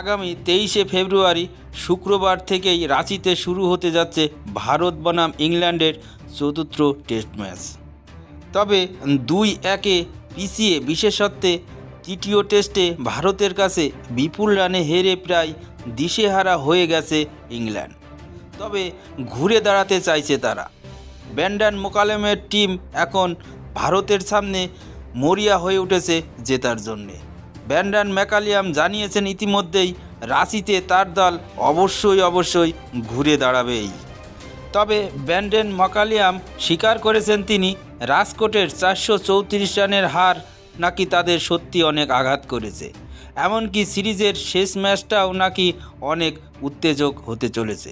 আগামী তেইশে ফেব্রুয়ারি শুক্রবার থেকেই রাঁচিতে শুরু হতে যাচ্ছে ভারত বনাম ইংল্যান্ডের চতুর্থ টেস্ট ম্যাচ। তবে দুই একে পিছিয়ে বিশেষত্বে তৃতীয় টেস্টে ভারতের কাছে বিপুল রানে হেরে প্রায় দিশেহারা হয়ে গেছে ইংল্যান্ড। তবে ঘুরে দাঁড়াতে চাইছে তারা। ব্যান্ডান মোকালেমের টিম এখন ভারতের সামনে মরিয়া হয়ে উঠেছে জেতার জন্যে। ব্যান্ডান ম্যাকালিয়াম জানিয়েছেন ইতিমধ্যেই, রাঁচিতে তার দল অবশ্যই অবশ্যই ঘুরে দাঁড়াবেই। তবে ব্যান্ডেন মকালিয়াম স্বীকার করেছেন তিনি, রাজকোটের চারশো চৌত্রিশ রানের হার নাকি তাদের সত্যি অনেক আঘাত করেছে। এমনকি সিরিজের শেষ ম্যাচটাও নাকি অনেক উত্তেজক হতে চলেছে।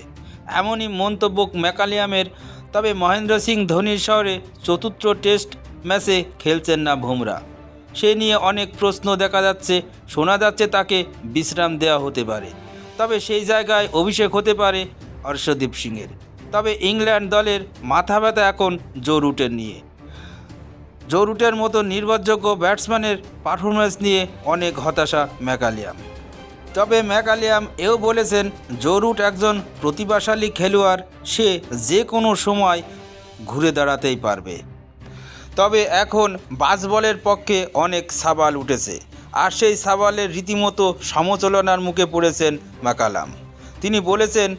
এমনই মন্তব্য ম্যাকালিয়ামের, তবে মহেন্দ্র সিং ধোনির শহরে চতুর্থ টেস্ট ম্যাচে খেলছেন না ভুমরা সে নিয়ে অনেক প্রশ্ন দেখা যাচ্ছে, শোনা যাচ্ছে তাকে বিশ্রাম দেওয়া হতে পারে। তবে সেই জায়গায় অভিষেক হতে পারে হর্ষদীপ সিংয়ের। তবে ইংল্যান্ড দলের মাথা ব্যথা এখন জো রুটের নিয়ে। জো রুটের মতো নির্ভরযোগ্য ব্যাটসম্যানের পারফরমেন্স নিয়ে অনেক হতাশা ম্যাকালিয়াম। তবে ম্যাকালিয়াম এও বলেছেন জো রুট একজন প্রতিভাশালী খেলোয়াড়, সে যে কোনো সময় ঘুরে দাঁড়াতেই পারবে। তবে এখন বাসবলের পক্ষে অনেক সাবাল উঠেছে। আর সেই সাবালের রীতিমতো সমালোচনার মুখে পড়েছেন মাকালাম। তিনি বলেছেন,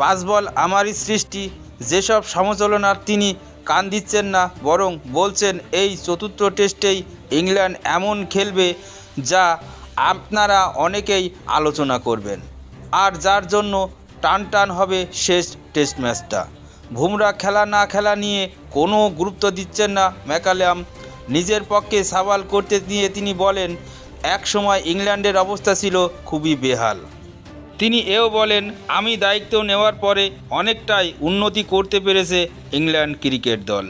বাসবল আমারই সৃষ্টি, যেসব সমালোচনার তিনি কান দিচ্ছেন না, বরং বলছেন এই চতুর্থ টেস্টেই ইংল্যান্ড এমন খেলবে যা আপনারা অনেকেই আলোচনা করবেন। আর যার জন্য টান টান হবে শেষ টেস্ট ম্যাচটা। ভুমরা খেলা না খেলা নিয়ে কোনো গুরুত্ব দিচ্ছেন না ম্যাকালাম। নিজের পক্ষে সওয়াল করতে নিয়ে তিনি বলেন, এক সময় ইংল্যান্ডের অবস্থা ছিল খুবই বেহাল। তিনি এও বলেন, আমি দায়িত্ব নেওয়ার পরে অনেকটাই উন্নতি করতে পেরেছে ইংল্যান্ড ক্রিকেট দল।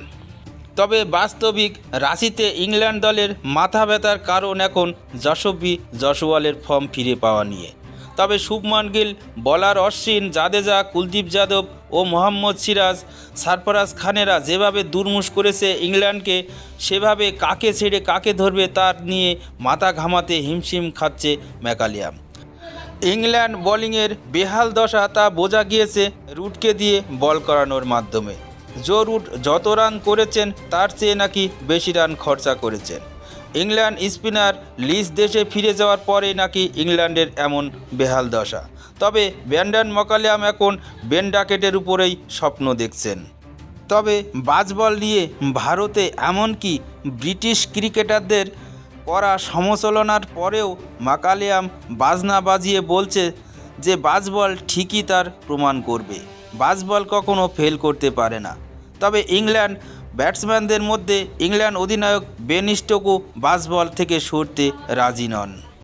তবে বাস্তবিক রাশিতে ইংল্যান্ড দলের মাথা ব্যথার কারণ এখন যশস্বী জশওয়ালের ফর্ম ফিরে পাওয়া নিয়ে। তবে শুভমান গিল, বলার অশ্বিন, জাদেজা, কুলদীপ যাদব ও মোহাম্মদ সিরাজ, সারফরাজ খানেরা যেভাবে দুর্মুষ করেছে ইংল্যান্ডকে, সেভাবে কাকে ছেড়ে কাকে ধরবে তার নিয়ে মাথা ঘামাতে হিমশিম খাচ্ছে ম্যাকালিয়াম। ইংল্যান্ড বোলিংয়ের বেহাল দশা তা বোঝা গিয়েছে রুটকে দিয়ে বল করানোর মাধ্যমে। জো রুট যত রান করেছেন, তার চেয়ে নাকি বেশি রান খরচা করেছেন। ইংল্যান্ড স্পিনার লিজ দেশে ফিরে যাওয়ার পরে নাকি ইংল্যান্ডের এমন বেহাল দশা। তবে ব্যান্ডান মকালিয়াম এখন বেন ডাকেটের উপরেই স্বপ্ন দেখছেন। তবে বাজবল নিয়ে ভারতে এমনকি ব্রিটিশ ক্রিকেটারদের করা সমালোচনার পরেও মাকালিয়াম বাজনা বাজিয়ে বলছে যে বাজবল ঠিকই তার প্রমাণ করবে। বাজবল কখনো ফেল করতে পারে না। তবে ইংল্যান্ড ব্যাটসম্যানদের মধ্যে ইংল্যান্ড অধিনায়ক বেন বাজবল থেকে সরতে রাজি নন।